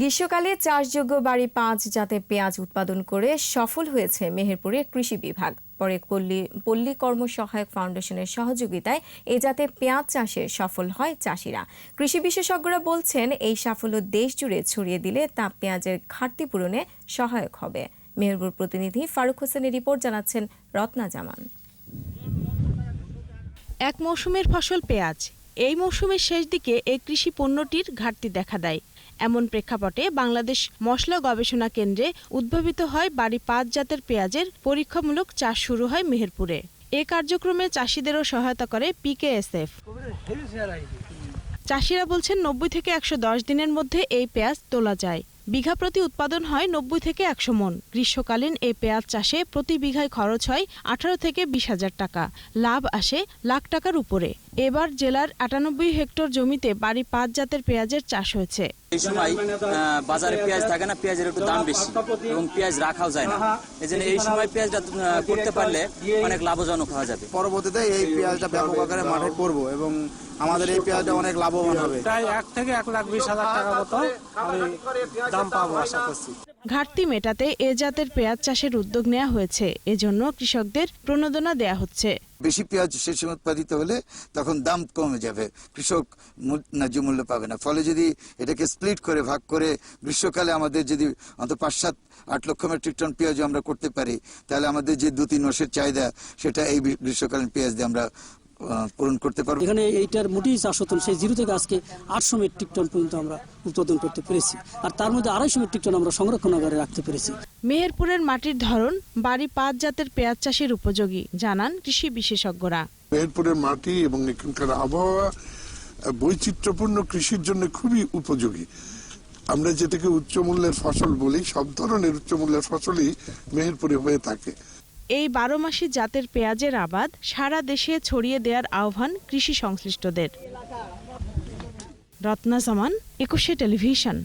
গ্রীষ্মকালে চাষযোগ্য বাড়ি পাঁচ জাতের পেঁয়াজ উৎপাদন করে সফল হয়েছে মেহেরপুরের কৃষি বিভাগ। পরে পল্লী পল্লী কর্ম সহায়ক ফাউন্ডেশনের সহযোগিতায় এ জাতের পেঁয়াজ চাষে সফল হয় চাষিরা। কৃষি বিশেষজ্ঞরা বলছেন, এই সাফল্য দেশ জুড়ে ছড়িয়ে দিলে তা পেঁয়াজের ঘাটতি পূরণে সহায়ক হবে। মেহেরপুর প্রতিনিধি ফারুক হোসেনের রিপোর্ট জানাচ্ছেন রত্না জামান। এক মৌসুমের ফসল পেঁয়াজ এই মৌসুমের শেষ দিকে এই কৃষি পণ্যটির ঘাটতি দেখা দেয়। এমন প্রেক্ষাপটে বাংলাদেশ মশলা গবেষণা কেন্দ্রে উদ্ভাবিত হয় বাড়ি পাঁচ জাতের পেঁয়াজের পরীক্ষামূলক চাষ শুরু হয় মেহেরপুরে। এ কার্যক্রমে চাষিদেরও সহায়তা করে পিকেএসএফ। চাষিরা বলছেন নব্বই থেকে একশো দশ দিনের মধ্যে এই পেঁয়াজ তোলা যায়। বিঘা প্রতি উৎপাদন হয় নব্বই থেকে একশো মন। গ্রীষ্মকালীন এই পেঁয়াজ চাষে প্রতি বিঘায় খরচ হয় আঠারো থেকে বিশ হাজার টাকা। লাভ আসে লাখ টাকার উপরে। এবার জেলার আটানব্বই হেক্টর জমিতে বাড়ি পাঁচ জাতের পেঁয়াজের চাষ হয়েছে। এই সময় আহ, বাজারে পেঁয়াজ থাকে না পেঁয়াজের একটু দাম বেশি এবং পেঁয়াজ রাখাও যায় না। এই জন্য এই সময় পেঁয়াজটা করতে পারলে অনেক লাভজনক হওয়া যাবে। পরবর্তীতে এই পেঁয়াজটা ব্যাপক আকারে মাঠে করব এবং আমাদের এই পেঁয়াজটা অনেক লাভবান হবে। প্রায় এক থেকে এক লাখ বিশ হাজার টাকা মতো আমি দাম পাবো আশা করছি। ঘাটতি মেটাতে এ জাতের পেঁয়াজ চাষের উদ্যোগ নেওয়া হয়েছে। এজন্য কৃষকদের প্রণোদনা দেয়া হচ্ছে। বেশি পেঁয়াজ সেই সময় উৎপাদিত হলে তখন দাম কমে যাবে। কৃষক ন্যায্য মূল্য পাবে না। ফলে যদি এটাকে স্প্লিট করে, ভাগ করে গ্রীষ্মকালে আমাদের যদি অন্তত পাঁচ সাত আট লক্ষ মেট্রিক টন পেঁয়াজ আমরা করতে পারি, তাহলে আমাদের যে দু তিন মাসের চাহিদা, সেটা এই গ্রীষ্মকালীন পেঁয়াজ দিয়ে আমরা পূরণ করতে পারব। এখানে এইটার মোটেই চাষ হতো না। সেই জিরো থেকে আজকে আটশো মেট্রিক টন পর্যন্ত আমরা উৎপাদন করতে পেরেছি। আর তার মধ্যে আড়াইশো মেট্রিক টন আমরা সংরক্ষণাগারে রাখতে পেরেছি। মেহেরপুরের মাটির ধরন বাড়ি পাঁচ জাতের পেঁয়াজ চাষের উপযোগী জানান কৃষি বিশেষজ্ঞরা। মেহেরপুরের মাটি এবং এখানকার আবহাওয়া বৈচিত্র্যপূর্ণ কৃষির জন্য খুবই উপযোগী। আমরা যেটাকে উচ্চ মূল্যের ফসল বলি সব ধরনের উচ্চ মূল্যের ফসলই মেহেরপুরে হয়ে থাকে। এই বারো মাসি জাতের পেঁয়াজের আবাদ সারা দেশে ছড়িয়ে দেওয়ার আহ্বান কৃষি সংশ্লিষ্টদের। রত্না জামান একুশে টেলিভিশন।